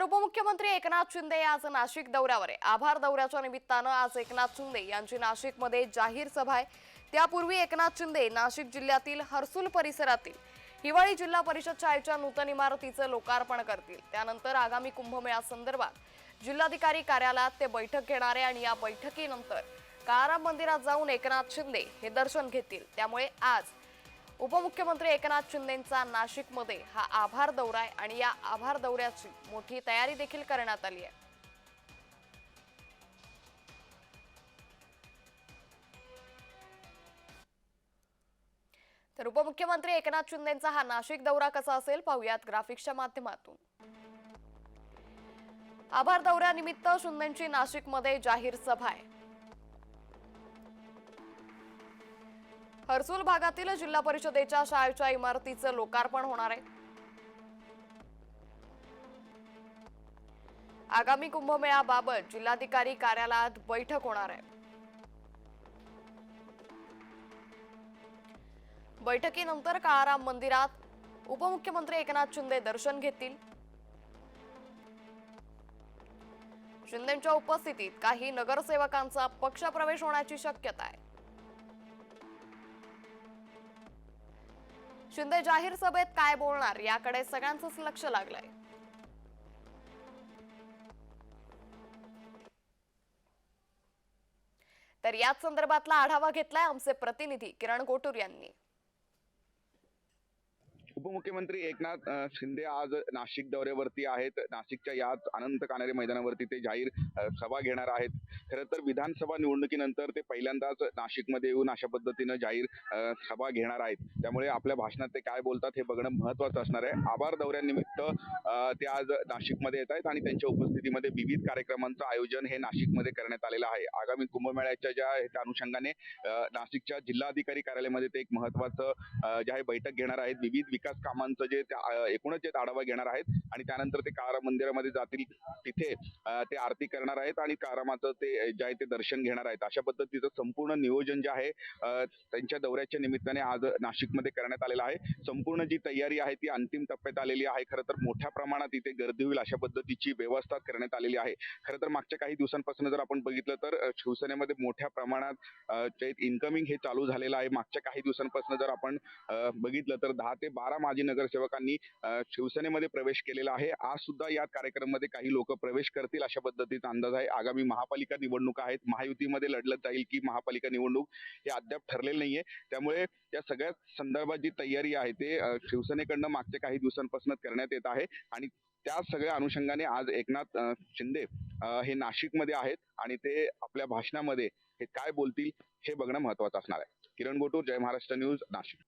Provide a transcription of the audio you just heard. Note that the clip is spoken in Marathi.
तर उपमुख्यमंत्री एकनाथ शिंदे आज नाशिक दौऱ्यावर आहे. आभार दौऱ्याच्या निमित्तानं आज एकनाथ शिंदे यांची नाशिकमध्ये जाहीर सभा आहे. त्यापूर्वी एकनाथ शिंदे नाशिक जिल्ह्यातील हर्सुल परिसरातील हिवाळी जिल्हा परिषद शाळेच्या नूतन इमारतीचं लोकार्पण करतील. त्यानंतर आगामी कुंभमेळा संदर्भात जिल्हाधिकारी कार्यालयात ते बैठक घेणार आहे आणि या बैठकीनंतर काराम मंदिरात जाऊन एकनाथ शिंदे हे दर्शन घेतील. त्यामुळे आज उपमुख्यमंत्री एकनाथ शिंदेंचा नाशिकमध्ये हा आभार दौरा आहे आणि या आभार दौऱ्याची मोठी तयारी देखील करण्यात आली आहे. तर उपमुख्यमंत्री एकनाथ शिंदेचा हा नाशिक दौरा कसा असेल पाहुयात ग्राफिक्सच्या माध्यमातून. आभार दौऱ्यानिमित्त शिंदेची नाशिकमध्ये जाहीर सभा आहे. हर्सुल भागातील जिल्हा परिषदेच्या शाळेच्या इमारतीचं लोकार्पण होणार आहे. आगामी कुंभमेळ्याबाबत जिल्हाधिकारी कार्यालयात बैठक होणार आहे. बैठकीनंतर काळाराम मंदिरात उपमुख्यमंत्री एकनाथ शिंदे दर्शन घेतील. शिंदेच्या उपस्थितीत काही नगरसेवकांचा पक्षप्रवेश होण्याची शक्यता आहे. शिंदे जाहीर सभेत काय बोलणार? याकडे सगळ्यांचंच लक्ष लागलंय. तर याच संदर्भातला आढावा घेतलाय आमचे प्रतिनिधी किरण गोटूर यांनी. उपमुख्यमंत्री एकनाथ शिंदे आज नाशिक दौऱ्यावरती आहेत. नाशिकच्या याच अनंत कानेरे मैदानावरती ते जाहीर सभा घेणार आहेत. खरं तर विधानसभा निवडणुकीनंतर ते पहिल्यांदाच नाशिकमध्ये येऊन अशा पद्धतीनं जाहीर सभा घेणार आहेत. त्यामुळे आपल्या भाषणात ते काय बोलतात हे बघणं महत्वाचं असणार आहे. आभार दौऱ्यानिमित्त ते आज नाशिकमध्ये येत आहेत आणि त्यांच्या उपस्थितीमध्ये विविध कार्यक्रमांचं आयोजन हे नाशिकमध्ये करण्यात आलेलं आहे. आगामी कुंभमेळ्याच्या ज्या त्या अनुषंगाने नाशिकच्या जिल्हाधिकारी कार्यालयामध्ये ते एक महत्वाचं जे आहे बैठक घेणार आहेत. विविध विकास कामांचं जे एकूणच जे आढावा घेणार आहेत आणि त्यानंतर ते कारा मंदिरामध्ये जातील तिथे ते आरती करणार आहेत आणि कारामाचं ते जे आहे ते दर्शन घेणार आहेत. अशा पद्धतीचं संपूर्ण नियोजन जे आहे त्यांच्या दौऱ्याच्या निमित्ताने आज नाशिकमध्ये करण्यात आलेलं आहे. संपूर्ण जी तयारी आहे ती अंतिम टप्प्यात आलेली आहे. खरं तर मोठ्या प्रमाणात इथे गर्दी होईल अशा पद्धतीची व्यवस्था करण्यात आलेली आहे. खरं तर मागच्या काही दिवसांपासून जर आपण बघितलं तर शिवसेनेमध्ये मोठ्या प्रमाणात इन्कमिंग हे चालू झालेलं आहे. मागच्या काही दिवसांपासून जर आपण बघितलं तर दहा ते बारा माजी नगरसेवकांनी शिवसेनेमध्ये प्रवेश केलेला आहे. आज सुद्धा या कार्यक्रमामध्ये काही लोक प्रवेश करतील अशा पद्धतीचा अंदाज आहे. आगामी महापालिका निवडणूक आहेत. महायुतीमध्ये लढलं जाईल की महापालिका निवडणूक हे अद्याप ठरलेलं नाहीये. त्यामुळे या सगळ्या संदर्भात जी तयारी आहे ते शिवसेनेकडनं मागच्या काही दिवसांपासून करण्यात येत आहे. आणि त्या सगळ्या अनुषंगाने आज एकनाथ शिंदे हे नाशिकमध्ये आहेत. आणि ते आपल्या भाषणामध्ये हे काय बोलतील हे बघणं महत्वाचं असणार आहे. किरण गोटूर जय महाराष्ट्र न्यूज नाशिक.